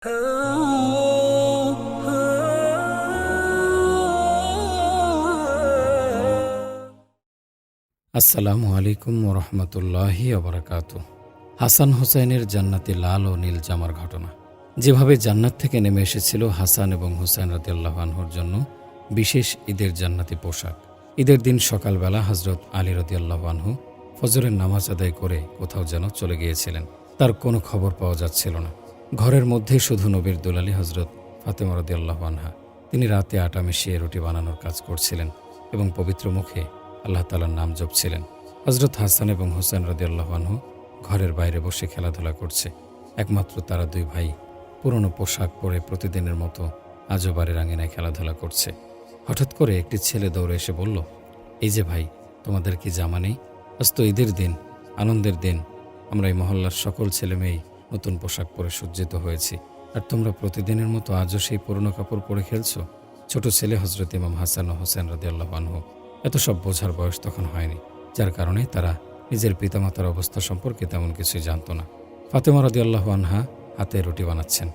আসসালামু আলাইকুম ওরহমতুল্লাহি আবরাকাত হাসান হোসেনের জান্নাতে লাল ও নীল জামার ঘটনা। যেভাবে জান্নাত থেকে নেমে এসেছিল হাসান এবং হুসেন রাদিয়াল্লাহু আনহুর জন্য বিশেষ ঈদের জান্নাতি পোশাক। ঈদের দিন সকালবেলা হজরত আলী রদিয়াল্লাহু আনহু ফজরের নামাজ আদায় করে কোথাও যেন চলে গিয়েছিলেন। তার কোনো খবর পাওয়া যাচ্ছিল না। ঘরের মধ্যে শুধু নবীর দুলালী হজরত ফাতেমা রদিয়াল্লাহু আনহা। তিনি রাতে আটা মিশিয়ে রুটি বানানোর কাজ করছিলেন এবং পবিত্র মুখে আল্লাহ তালার নাম জপছিলেন। হজরত হাসান এবং হোসেন রদিয়াল্লাহানহু ঘরের বাইরে বসে খেলাধুলা করছে। একমাত্র তারা দুই ভাই পুরনো পোশাক পরে প্রতিদিনের মতো আজও বাড়ির আঙিনায় খেলাধুলা করছে। হঠাৎ করে একটি ছেলে দৌড়ে এসে বলল, এই যে ভাই, তোমাদের কি জামা নেই? আজ তো ঈদের দিন, আনন্দের দিন, আমরা এই মহল্লার সকল ছেলে মেয়েই নতুন পোশাক পরে সজ্জিত হয়েছি। আর তোমরা প্রতিদিনের মতো আজও সেই পুরনো কাপড় পরে খেলছো? ছোট ছেলে হজরত ইমাম হাসান ও হোসেন রদিয়াল্লাহ আনহু এত সব বোঝার বয়স তখন হয়নি, যার কারণে তারা নিজের পিতামাতার অবস্থা সম্পর্কে তেমন কিছুই জানত না। ফাতেমা রদিয়াল্লাহ আনহা হাতে রুটি বানাচ্ছেন।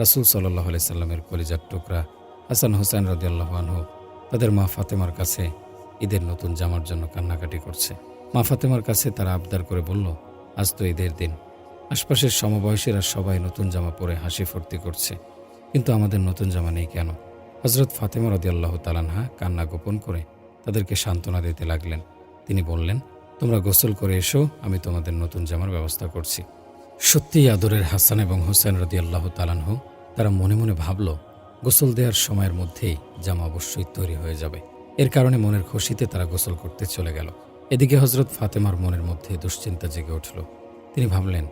রাসুল সাল্লাহ আলি সাল্লামের কলিজার টুকরা হাসান হোসেন রদিয়াল্লাহ আনহু তাদের মা ফাতেমার কাছে ঈদের নতুন জামার জন্য কান্নাকাটি করছে। মা ফাতেমার কাছে তারা আবদার করে বলল, আজ তো ঈদের দিন। আশপাশের সমবয়সীরা সবাই নতুন জামা পরে হাসি ফুর্তি করছে। কিন্তু আমাদের নতুন জামা নেই কেন? হজরত ফাতেমা রদি রদিয়াল্লাহ তালানহা কান্না গোপন করে তাদেরকে সান্ত্বনা দিতে লাগলেন। তিনি বললেন, তোমরা গোসল করে এসো, আমি তোমাদের নতুন জামার ব্যবস্থা করছি। সত্যিই আদরের হাসান এবং হোসেন রদি আল্লাহ তালানহ তারা মনে মনে ভাবল, গোসল দেওয়ার সময়ের মধ্যেই জামা অবশ্যই তৈরি হয়ে যাবে। এর কারণে মনের খুশিতে তারা গোসল করতে চলে গেল। এদিকে হজরত ফাতেমার মনের মধ্যে দুশ্চিন্তা জেগে উঠল। তিনি ভাবলেন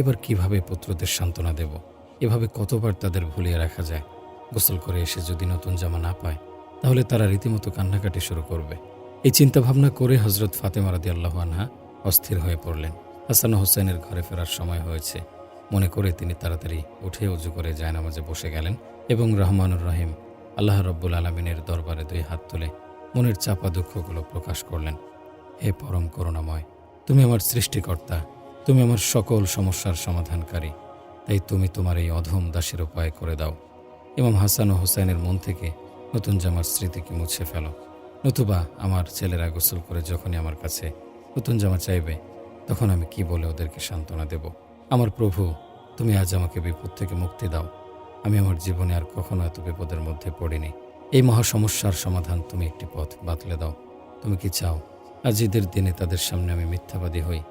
এবার কীভাবে পুত্রদের সান্ত্বনা দেব? এভাবে কতবার তাদের ভুলিয়ে রাখা যায়? গোসল করে এসে যদি নতুন জামা না পায়, তাহলে তারা রীতিমতো কান্নাকাটি শুরু করবে। এই চিন্তাভাবনা করে হজরত ফাতেমা রাদি আল্লাহ আনহা অস্থির হয়ে পড়লেন। হাসান হোসেনের ঘরে ফেরার সময় হয়েছে। মনে করে তিনি তাড়াতাড়ি উঠে উজু করে জায়নামাজে বসে গেলেন এবং রহমানুর রহিম আল্লাহ রব্বুল আলমিনের দরবারে দুই হাত তুলে মনের চাপা দুঃখগুলো প্রকাশ করলেন। হে পরম করুণাময়, তুমি আমার সৃষ্টিকর্তা তুমি আমার সকল সমস্যার সমাধানকারী। তাই তুমি তোমার এই অধম দাসের উপায় করে দাও। ইমাম হাসান ও হোসেনের মন থেকে নতুন জামার স্মৃতিকে মুছে ফেলো। নতুবা আমার ছেলেরা গোসল করে যখনই আমার কাছে নতুন জামা চাইবে, তখন আমি কি বলে ওদেরকে সান্ত্বনা দেব? আমার প্রভু, তুমি আজ আমাকে বিপদ থেকে মুক্তি দাও। আমি আমার জীবনে আর কখনো এত বিপদের মধ্যে পড়িনি। এই মহা সমস্যার সমাধান তুমি একটি পথ বাতলে দাও। তুমি কি চাও, আজ ঈদের দিনে তাদের সামনে আমি মিথ্যাবাদী হই?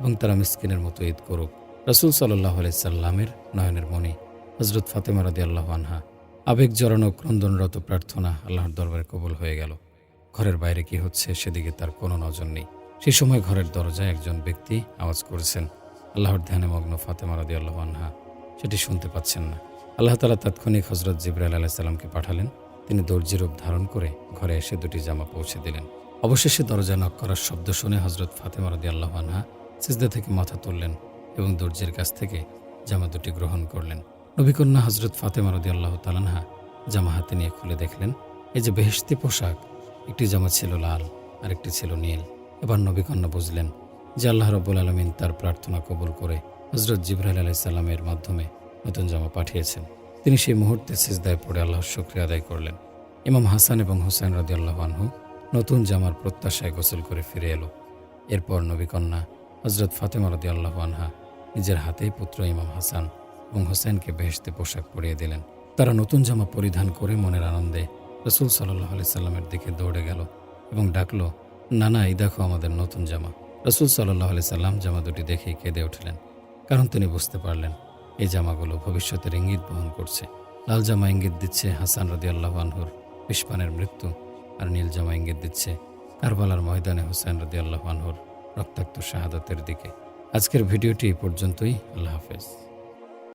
এবং তারা মিসকিনের মতো ঈদ করুক। রসুল সাল্লাহ সাল্লামের নয়নের মণি হজরত ফাতেমা রাদি আল্লাহ আনহা। আবেগ জড়ানো ক্রন্দনরত প্রার্থনা আল্লাহর দরবারে কবুল হয়ে গেল। ঘরের বাইরে কি হচ্ছে সেদিকে তার কোনো নজর নেই। সেই সময় ঘরের দরজায় একজন ব্যক্তি আওয়াজ করেছেন। আল্লাহর ধ্যানে মগ্ন ফাতেমা রাদি আল্লাহ আনহা। সেটি শুনতে পাচ্ছেন না। আল্লাহ তালা তাৎক্ষণিক হজরত জিব্রাইল আলাহ সাল্লামকে পাঠালেন। তিনি দর্জি রূপ ধারণ করে ঘরে এসে দুটি জামা পৌঁছে দিলেন। অবশেষে দরজা নক করার শব্দ শুনে হজরত ফাতেমা রাদি আল্লাহ আনহা সিজদা থেকে মাথা তুললেন এবং দর্জির কাছ থেকে জামা দুটি গ্রহণ করলেন। নবীকন্যা হজরত ফাতেমা রদি আল্লাহ তালানহা জামা হাতে নিয়ে খুলে দেখলেন, এই যে বেহেস্তি পোশাক, একটি জামা ছিল লাল আর একটি ছিল নীল। এবার নবীকন্যা বুঝলেন যে আল্লাহ রব্বুল আলমিন তার প্রার্থনা কবুল করে হজরত জিব্রাইল আলাইসাল্লামের মাধ্যমে নতুন জামা পাঠিয়েছেন। তিনি সেই মুহূর্তে সিজদায় পড়ে আল্লাহর শুক্রিয়া আদায় করলেন। ইমাম হাসান এবং হুসাইন রদি আল্লাহ আনহু নতুন জামার প্রত্যাশায় গোসল করে ফিরে এলো। এরপর নবীকন্যা হজরত ফাতেমা রদি আল্লাহ আনহা নিজের হাতেই পুত্র ইমাম হাসান এবং হোসেনকে বেহেস্তে পোশাক পরিয়ে দিলেন। তারা নতুন জামা পরিধান করে মনের আনন্দে রসুল সাল্লাহ আলি সাল্লামের দিকে দৌড়ে গেল এবং ডাকলো, নানা, এই দেখো আমাদের নতুন জামা। রসুল সাল্লাহ আলি সাল্লাম জামা দুটি দেখেই কেঁদে উঠলেন, কারণ তিনি বুঝতে পারলেন, এই জামাগুলো ভবিষ্যতের ইঙ্গিত বহন করছে। লাল জামা ইঙ্গিত দিচ্ছে হাসান রদি আল্লাহ আনহুর পিসপানের মৃত্যু আর নীল জামা ইঙ্গিত দিচ্ছে কারবালার ময়দানে হোসেন রদি আল্লাহ আনহুর রক্তাক্ত শাহাদাতের দিকে। আজকের ভিডিওটি এই পর্যন্তই। আল্লাহ হাফেজ।